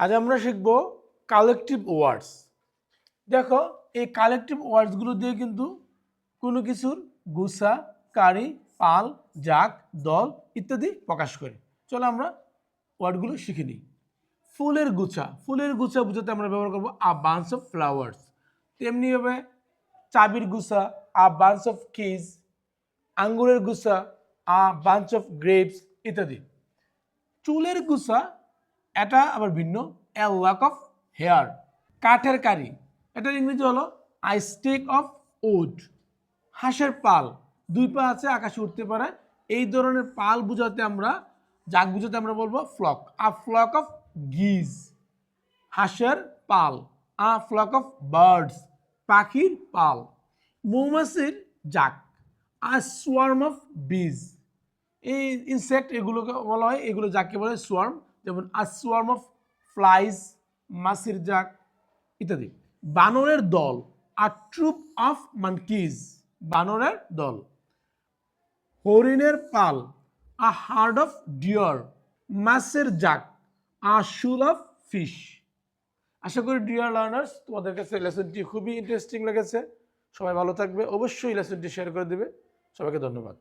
আজ আমরা শিখব কালেকটিভ ওয়ার্ডস দেখো, এই কালেকটিভ ওয়ার্ডসগুলো দিয়ে কিন্তু কোনো কিছুর গুসা, কারি, পাল, জাক, দল ইত্যাদি প্রকাশ করে। চলো আমরা ওয়ার্ডগুলো শিখে নিই। ফুলের গুছা। ফুলের গুছা বুঝাতে আমরা ব্যবহার করব আ বান্স অফ ফ্লাওয়ার্স তেমনিভাবে চাবির গুছা আ বান্স অফ কিজ আঙ্গুরের গুছা আ বাঞ্চ অফ গ্রেপস ইত্যাদি। চুলের গুছা এটা আবার ভিন্ন। এ ওয়াক অফ হেয়ার কাঠের কারি। এটার ইংরেজি হলো আই স্টেক অফ উড হাঁসের পাল। দুই পা আছে, আকাশে উঠতে পারে। এই ধরনের পাল বুঝাতে আমরা, জাগ বুঝাতে আমরা বলব flock a flock of geese হাঁসের পাল। আ ফ্লক অফ বার্ডস পাখির পাল। মৌমাছির জাক। আ সোয়ার্ম অফ বিজ এই ইনসেক্ট এগুলোকে বলা হয়, এগুলো যাকে বলে সোয়ার্ম যেমন আ সোয়ার্ম অফ ফ্লাইজ মাসির জাক ইত্যাদি। বানরের দল আর ট্রুপ অফ মানকিজ বানরের দল। হরিণের পাল আ হার্ড অফ ডিয়ার মাছের জাক আ শুল অফ ফিশ আশা করি ডিয়ার লার্নার্স তোমাদের কাছে লেসনটি খুবই ইন্টারেস্টিং লেগেছে। সবাই ভালো থাকবে। অবশ্যই লেসনটি শেয়ার করে দেবে। সবাইকে ধন্যবাদ।